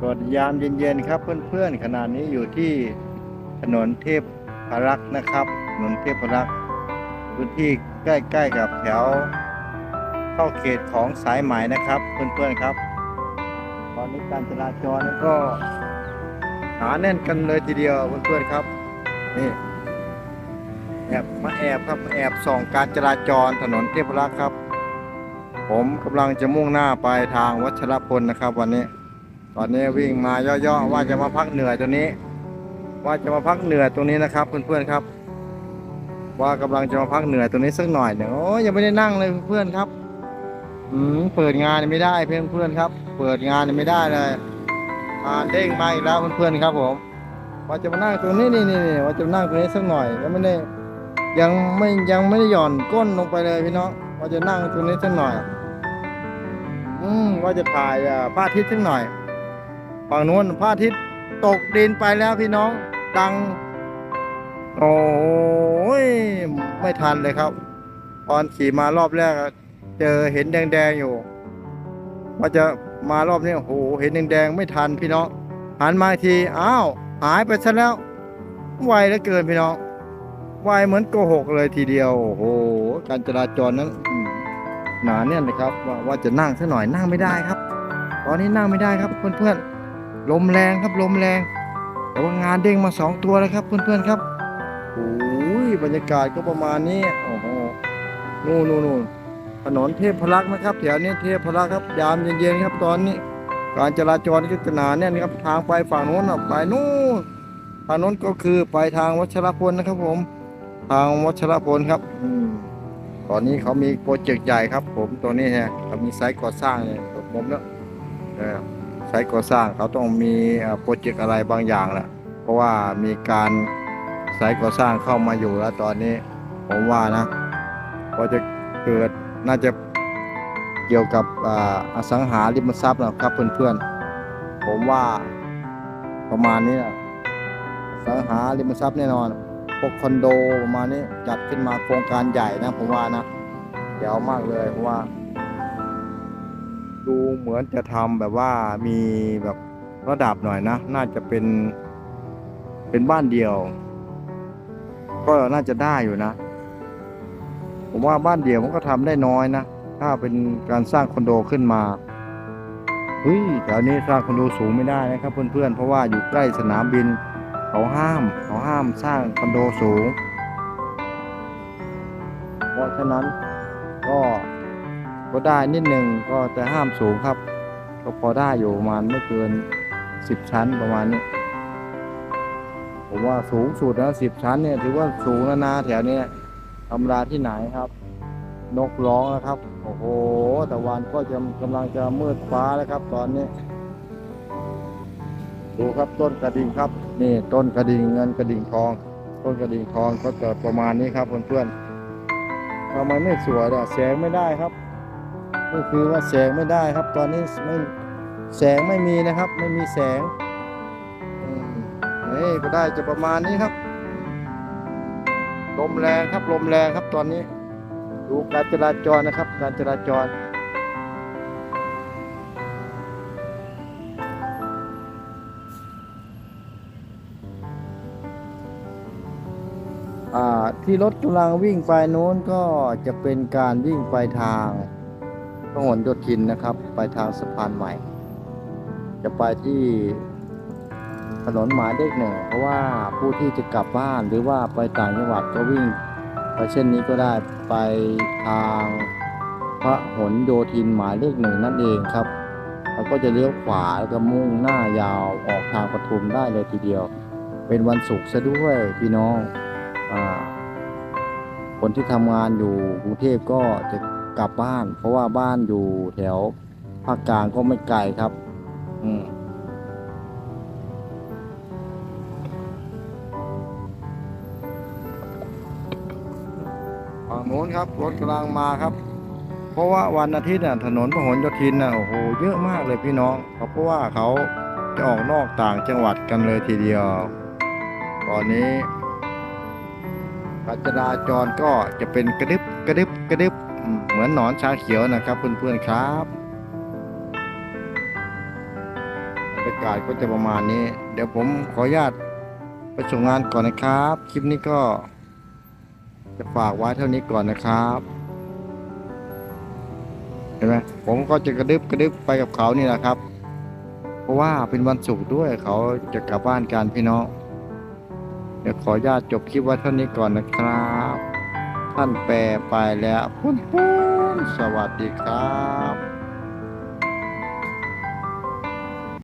สวัสดียามเย็นๆครับเพื่อนๆขณะนี้อยู่ที่ถนนเทพพรักษ์นะครับถนนเทพพรักษ์พื้นที่ใกล้ ๆ กับแถวเข้าเขตของสายไหมนะครับ เพื่อนๆครับ ตอนนี้การจราจรก็หนาแน่นกันเลยทีเดียวเพื่อนๆครับนี่แอบมาแอบครับมาแอบส่องการจราจรถนนเทพรักษ์ครับ ผมกำลังจะมุ่งหน้าไปทางวัชรพลนะครับวันนี้ ตอนนี้วิ่งมาย่อๆว่าจะมาพักเหนื่อยตัวนี้ ว่าจะมาพักเหนื่อยตรงนี้นะครับเพื่อนๆครับ ว่ากำลังจะมาพักเหนื่อยตรงนี้สักหน่อยเนี่ยโอ้ยยังไม่ได้นั่งเลยเพื่อนๆครับอืมเปิดงานไม่ได้เพื่อนๆครับ เปิดงานไม่ได้เลยอ่าเด้งมาอีกแล้วเพื่อนๆครับผม ว่าจะมานั่งตรงนี้นี่นี่นี่ว่าจะนั่งตรงนี้สักหน่อยยังไม่ได้ยังไม่ยังไม่ได้หย่อนก้นลงไปเลยพี่น้องว่าจะนั่งตรงนี้สักหน่อย อืมว่าจะถ่ายอ่าพระอาทิตย์สักหน่อย ฝั่งนู้นพระอาทิตย์ตกดินไปแล้วพี่น้องดัง โอ้ยไม่ทันเลยครับตอนขี่มารอบแรก เจอเห็นแดงๆอยู่ว่าจะมารอบนี้โอ้โหเห็นแดงๆไม่ทันพี่น้องหันมาทีอ้าวหายไปซะแล้วไวเหลือเกินพี่น้องไวเหมือนโกหกเลยทีเดียวโอ้โหการจราจรนั้นหนาแน่นเลยครับว่าว่าจะนั่งสักหน่อยนั่งไม่ได้ครับ ตอนนี้นั่งไม่ได้ครับเพื่อนๆ ลมแรงครับลมแรง แต่ว่างานเด้งมาสองตัวแล้วครับเพื่อนๆครับโอ้ยบรรยากาศก็ประมาณนี้โอ้โหนู่นนู่นนู่นถนนเทพพรักษ์นะครับแถวนี้เทพพรักษ์ครับยามเย็นๆครับตอนนี้ การจราจรก็จะหนาแน่นครับทางไปฝั่งโน้นไปนู่นทางโน้นก็คือไปทางวัชรพลนะครับผม ทางวัชรพลครับอืตอนนี้เขามีโปรเจกต์ใหญ่ครับ ผมตัวนี้ฮะเขามีไซต์ก่อสร้างเนี่ยผมเนา ไซต์ก่อสร้างเขาต้องมีโปรเจกต์อะไรบางอย่างแหละเพราะว่ามีการไซต์ก่อสร้างเข้ามาอยู่แล้วตอนนี้ ผมว่านะก็จะเกิดน่าจะเกี่ยวกับอสังหาริมทรัพย์นะครับเพื่อนๆ ผมว่าประมาณนี้นะอสังหาริมทรัพย์แน่นอน พวกคอนโดประมาณนี้จัดขึ้นมาโครงการใหญ่นะผมว่านะเดี๋ยวมากเลยเพราะว่า ดูเหมือนจะทำแบบว่ามีแบบระดับหน่อยนะ น่าจะเป็นเป็นบ้านเดียว ก็น่าจะได้อยู่นะ ผมว่าบ้านเดียวมันก็ทำได้น้อยนะ ถ้าเป็นการสร้างคอนโดขึ้นมาเฮ้ยแถวนี้สร้างคอนโดสูงไม่ได้นะครับ เพื่อนๆ เพราะว่าอยู่ใกล้สนามบินเขาห้ามเขาห้ามสร้างคอนโดสูง เพราะฉะนั้น ก็ได้นิดหนึ่งก็แต่ห้ามสูงครับ ก็พอได้อยู่ประมาณไม่เกินสิบชั้นประมาณนี้ ผมว่าสูงสุดนะสิบชั้นเนี่ยถือว่าสูงแล้วนะแถวเนี้ยธรรมดาที่ไหนครับ นกร้องนะครับ โอ้โหตะวันก็จะกำลังจะมืดฟ้าแล้วครับ ตอนนี้ ดูครับต้นกระดิ่งครับ นี่ต้นกระดิ่งเงินกระดิ่งทอง ต้นกระดิ่งทองก็เกิดประมาณนี้ครับเพื่อนๆทำไมไม่สวยอะแสงไม่ได้ครับ ก็คือว่าแสงไม่ได้ครับ ตอนนี้ไม่แสงไม่มีนะครับ ไม่มีแสงอืมนี่ก็ได้จะประมาณนี้ครับ ลมแรงครับลมแรงครับตอนนี้ ดูการจราจรนะครับ การจราจรอ่าที่รถกำลังวิ่งไปโน้นก็จะเป็นการวิ่งไปทาง หลโยธินนะครับ ไปทางสะพานใหม่ จะไปที่ถนนหมายเลขหนึ่งเพราะว่าผู้ที่จะกลับบ้านหรือว่าไปต่างจังหวัดก็วิ่งไปเช่นนี้ก็ได้ไปทางพระหลโยธินหมายเลขหนึ่งนั่นเองครับแล้วก็จะเลี้ยวขวาแล้วก็มุ่งหน้ายาวออกทางปทุมได้เลยทีเดียว เป็นวันศุกร์ซะด้วยพี่น้องอคนที่ทำงานอยู่กรุงเทพก็จะ กลับบ้าน เพราะว่าบ้านอยู่แถวภาคกลางก็ไม่ไกลครับ อืมฝั่งโน้นครับรถกำลังมาครับ เพราะว่าวันอาทิตย์น่ะถนนพหลโยธินน่ะโอ้โหเยอะมากเลยพี่น้องเพราะว่าเขาจะออกนอกต่างจังหวัดกันเลยทีเดียว ตอนนี้การจราจรก็จะเป็นกระดึบกระดึบกระดึบ เหมือนหนอนชาเขียวนะครับ เพื่อนๆครับบรรยากาศก็จะประมาณนี้ เดี๋ยวผมขออนุญาตไปส่งงานก่อนนะครับ คลิปนี้ก็ จะฝากไว้เท่านี้ก่อนนะครับเห็นไหมผมก็จะกระดึบกระดึบไปกับเขานี่แหละครับ เพราะว่าเป็นวันศุกร์ด้วยเขาจะกลับบ้านกันพี่น้องเดี๋ยวขออนุญาตจบคลิปไว้เท่านี้ก่อนนะครับ ท่านแปลไปแล้วปุ้นปุ้นสวัสดีครับ